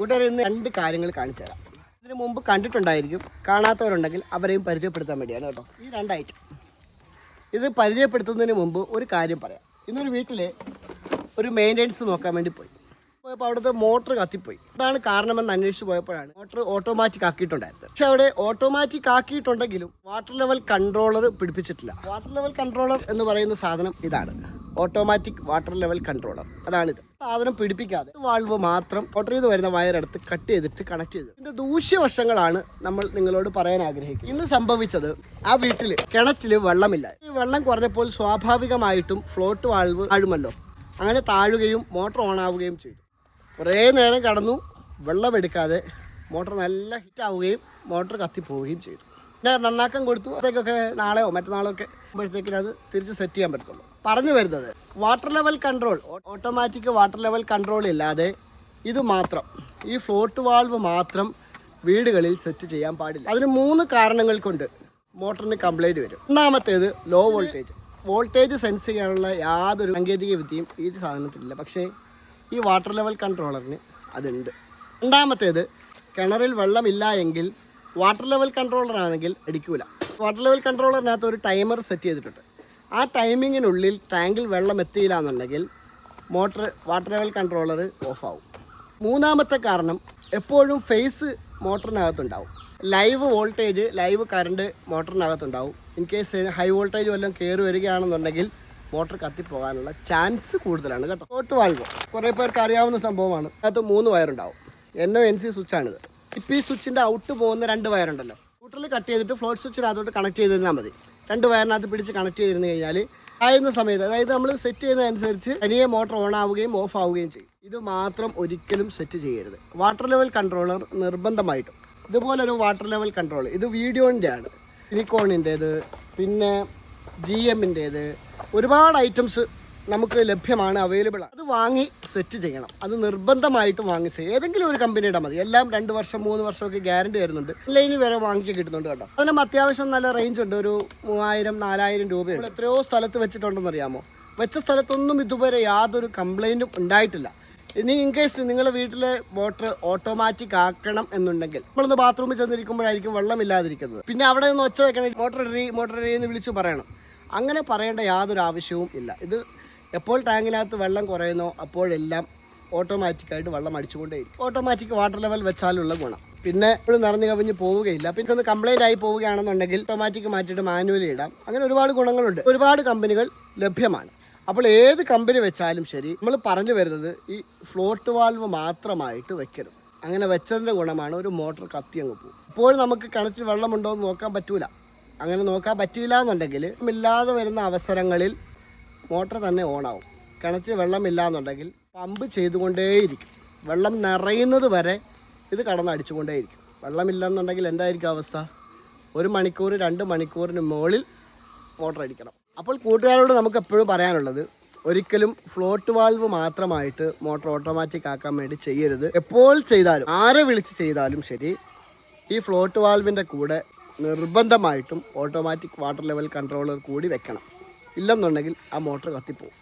കൂട്ടുകാരെ ഇന്ന് രണ്ട് കാര്യങ്ങൾ കാണിച്ചു തരാം. ഇതിനു മുമ്പ് കണ്ടിട്ടുണ്ടായിരിക്കും കാണാത്തവരുണ്ടെങ്കിൽ അവരെയും പരിചയപ്പെടുത്താൻ വേണ്ടിയാണ് കേട്ടോ. ഈ രണ്ട് ഐറ്റം ഇത് പരിചയപ്പെടുത്തുന്നതിന് മുമ്പ് ഒരു കാര്യം പറയാം. ഇന്നൊരു വീട്ടിൽ ഒരു മെയിന്റെനൻസ് നോക്കാൻ വേണ്ടി പോയി. പോയപ്പോൾ അവിടുത്തെ മോട്ടർ കത്തിപ്പോയി. അതാണ് കാരണമെന്ന് അന്വേഷിച്ച് പോയപ്പോഴാണ് മോട്ടർ ഓട്ടോമാറ്റിക് ആക്കിയിട്ടുണ്ടായിരുന്നത്. പക്ഷെ അവിടെ ഓട്ടോമാറ്റിക് ആക്കിയിട്ടുണ്ടെങ്കിലും വാട്ടർ ലെവൽ കൺട്രോളർ പിടിപ്പിച്ചിട്ടില്ല. വാട്ടർ ലെവൽ കൺട്രോളർ എന്ന് പറയുന്ന സാധനം ഇതാണ്. Automatic water level controller. അതാണിത് സാധനം പിടിപ്പിക്കാതെ വാൾവ് മാത്രം മോട്ടറിൽ നിന്ന് വരുന്ന വയറെടുത്ത് കട്ട് ചെയ്തിട്ട് കണക്ട് ചെയ്തു ഇതിന്റെ ദൂഷ്യവശങ്ങളാണ് നമ്മൾ നിങ്ങളോട് പറയാൻ ആഗ്രഹിക്കുന്നത്. ഇന്ന് സംഭവിച്ചത് ആ വീട്ടിൽ കിണറ്റിൽ വെള്ളമില്ല. ഈ വെള്ളം കുറഞ്ഞപ്പോൾ സ്വാഭാവികമായിട്ടും ഫ്ലോട്ട് വാൾവ് താഴുമല്ലോ അങ്ങനെ താഴുകയും മോട്ടോർ ഓൺ ആവുകയും ചെയ്തു. കുറേ നേരം കടന്നു വെള്ളമെടുക്കാതെ മോട്ടർ നല്ല ഹിറ്റ് ആവുകയും മോട്ടർ കത്തിപ്പോവുകയും ചെയ്തു. ഞാൻ നന്നാക്കാൻ കൊടുത്തു. അതൊക്കെ നാളെയോ മറ്റന്നാളോ ഒക്കെ ആകുമ്പോഴത്തേക്കിന് അത് തിരിച്ച് സെറ്റ് ചെയ്യാൻ പറ്റത്തുള്ളൂ. പറഞ്ഞു വരുന്നത് water level control automatic water level control ഇല്ലാതെ ഇത് മാത്രം ഈ ഫ്ലോട്ട് വാൾവ് മാത്രം വീടുകളിൽ സെറ്റ് ചെയ്യാൻ പാടില്ല. അതിന് മൂന്ന് കാരണങ്ങൾ കൊണ്ട് മോട്ടറിന് കംപ്ലൈന്റ് വരും. ഒന്നാമത്തേത് ലോ വോൾട്ടേജ് വോൾട്ടേജ് സെൻസ് ചെയ്യാനുള്ള യാതൊരു സാങ്കേതിക വിദ്യയും ഈ സാധനത്തിലില്ല. പക്ഷേ ഈ വാട്ടർ ലെവൽ കൺട്രോളറിന് അതുണ്ട്. രണ്ടാമത്തേത് കിണറിൽ വെള്ളമില്ല എങ്കിൽ വാട്ടർ ലെവൽ കൺട്രോളർ ആണെങ്കിൽ അടിക്കൂല വാട്ടർ ലെവൽ കൺട്രോളറിനകത്ത് ഒരു ടൈമർ സെറ്റ് ചെയ്തിട്ടുണ്ട്. ആ ടൈമിങ്ങിനുള്ളിൽ ടാങ്കിൽ വെള്ളം എത്തിയില്ല എന്നുണ്ടെങ്കിൽ motor water level controller off ആവും. മൂന്നാമത്തെ കാരണം എപ്പോഴും ഫേസ് മോട്ടറിനകത്തുണ്ടാവും ലൈവ് വോൾട്ടേജ് ലൈവ് കറണ്ട് മോട്ടറിനകത്തുണ്ടാവും ഇൻ കേസ് ഹൈ വോൾട്ടേജ് വല്ലതും കയറി വരികയാണെന്നുണ്ടെങ്കിൽ മോട്ടർ കത്തിപ്പോകാനുള്ള ചാൻസ് കൂടുതലാണ് കേട്ടോ. ഷോർട്ട് വാൾവ് കുറേ പേർക്ക് അറിയാവുന്ന സംഭവമാണ്. അതിനകത്ത് മൂന്ന് വയറുണ്ടാവും. എൻ ഒ എൻ സി സ്വിച്ചാണിത് ഇപ്പം ഈ സ്വിച്ചിന്റെ ഔട്ട് പോകുന്ന രണ്ട് വയറുണ്ടല്ലോ. സ്കൂട്ടറിൽ കട്ട് ചെയ്തിട്ട് ഫ്ലോട്ട് സ്വിച്ചിനകത്തോട്ട് കണക്ട് ചെയ്തിരുന്നാൽ മതി. രണ്ട് വയറിനകത്ത് പിടിച്ച് കണക്ട് ചെയ്തിരുന്നു കഴിഞ്ഞാൽ ആയിരുന്ന സമയത്ത് അതായത് നമ്മൾ സെറ്റ് ചെയ്യുന്നതനുസരിച്ച് തനിയെ മോട്ടർ ഓൺ ആവുകയും ഓഫ് ആവുകയും ചെയ്യും. ഇത് മാത്രം ഒരിക്കലും സെറ്റ് ചെയ്യരുത്. വാട്ടർ ലെവൽ കൺട്രോളർ നിർബന്ധമായിട്ടും. ഇതുപോലൊരു വാട്ടർ ലെവൽ കൺട്രോൾ ഇത് വീഡിയോന്റെ ആണ് സിലിക്കോണിന്റേത് പിന്നെ ജി എമ്മിന്റേത് ഒരുപാട് ഐറ്റംസ് നമുക്ക് ലഭ്യമാണ് അവൈലബിൾ അത് വാങ്ങി സെറ്റ് ചെയ്യണം. അത് നിർബന്ധമായിട്ടും വാങ്ങി സെറ്റ് ഏതെങ്കിലും ഒരു കമ്പനിയുടെ മതി. എല്ലാം രണ്ട് വർഷം മൂന്ന് വർഷമൊക്കെ ഗ്യാരണ്ടി വരുന്നുണ്ട് ഓൺലൈനിൽ വരെ വാങ്ങിക്കാൻ കിട്ടുന്നുണ്ട് കേട്ടോ. അതിനും അത്യാവശ്യം നല്ല റേഞ്ച് ഉണ്ട്. ഒരു മൂവായിരം നാലായിരം രൂപയുണ്ട് എത്രയോ സ്ഥലത്ത് വെച്ചിട്ടുണ്ടെന്ന് അറിയാമോ? വെച്ച സ്ഥലത്തൊന്നും ഇതുവരെ യാതൊരു കംപ്ലൈന്റും ഉണ്ടായിട്ടില്ല. ഇനി ഇൻ കേസ് നിങ്ങളുടെ വീട്ടിലെ മോട്ടർ ഓട്ടോമാറ്റിക് ആക്കണം എന്നുണ്ടെങ്കിൽ നമ്മളൊന്ന് ബാത്റൂമിൽ ചെന്നിരിക്കുമ്പോഴായിരിക്കും വെള്ളമില്ലാതിരിക്കുന്നത് പിന്നെ അവിടെ നിന്ന് ഒച്ച വെക്കണം മോട്ടർ റീ മോട്ടർ റീ എന്ന് വിളിച്ചു പറയണം. അങ്ങനെ പറയേണ്ട യാതൊരു ആവശ്യവും ഇല്ല. ഇത് എപ്പോൾ ടാങ്കിനകത്ത് വെള്ളം കുറയുന്നോ അപ്പോഴെല്ലാം ഓട്ടോമാറ്റിക്കായിട്ട് വെള്ളം അടിച്ചുകൊണ്ടേയിരിക്കും. ഓട്ടോമാറ്റിക് വാട്ടർ ലെവൽ വെച്ചാലുള്ള ഗുണം. പിന്നെ ഇപ്പോഴും നിറഞ്ഞു കവിഞ്ഞ് പോവുകയില്ല. പിന്നെ ഒന്ന് കംപ്ലൈന്റ് ആയി പോവുകയാണെന്നുണ്ടെങ്കിൽ ഓട്ടോമാറ്റിക് മാറ്റിയിട്ട് മാനുവലി ഇടാം. അങ്ങനെ ഒരുപാട് ഗുണങ്ങളുണ്ട്. ഒരുപാട് കമ്പനികൾ ലഭ്യമാണ്. അപ്പോൾ ഏത് കമ്പനി വെച്ചാലും ശരി നമ്മൾ പറഞ്ഞു വരുന്നത് ഈ ഫ്ലോട്ട് വാൽവ് മാത്രമായിട്ട് വെക്കരുത്. അങ്ങനെ വെച്ചതിന്റെ ഗുണമാണ് ഒരു മോട്ടോർ കത്തി അങ്ങ് പോകും ഇപ്പോഴും നമുക്ക് കിണറ്റിൽ വെള്ളമുണ്ടോ എന്ന് നോക്കാൻ പറ്റൂല. അങ്ങനെ നോക്കാൻ പറ്റിയില്ല എന്നുണ്ടെങ്കിൽ ഇല്ലാതെ വരുന്ന അവസരങ്ങളിൽ മോട്ടർ തന്നെ ഓണാവും. കിണറ്റിൽ വെള്ളമില്ല എന്നുണ്ടെങ്കിൽ പമ്പ് ചെയ്തുകൊണ്ടേയിരിക്കും. വെള്ളം നിറയുന്നത് വരെ ഇത് കടന്നടിച്ചുകൊണ്ടേയിരിക്കും അടിച്ചുകൊണ്ടേയിരിക്കും. വെള്ളമില്ല എന്നുണ്ടെങ്കിൽ എന്തായിരിക്കും അവസ്ഥ? ഒരു മണിക്കൂർ രണ്ട് മണിക്കൂറിന് മുകളിൽ മോട്ടർ അടിക്കണം. അപ്പോൾ കൂട്ടുകാരോട് നമുക്ക് എപ്പോഴും പറയാനുള്ളത് ഒരിക്കലും ഫ്ലോട്ട് വാൽവ് മാത്രമായിട്ട് മോട്ടർ ഓട്ടോമാറ്റിക് ആക്കാൻ വേണ്ടി ചെയ്യരുത്. എപ്പോൾ ചെയ്താലും ആരെ വിളിച്ച് ചെയ്താലും ശരി ഈ ഫ്ലോട്ട് വാൾവിന്റെ കൂടെ നിർബന്ധമായിട്ടും ഓട്ടോമാറ്റിക് വാട്ടർ ലെവൽ കൺട്രോളർ കൂടി വെക്കണം. ഇല്ലെന്നുണ്ടെങ്കിൽ ആ മോട്ടർ കത്തിപ്പോവും.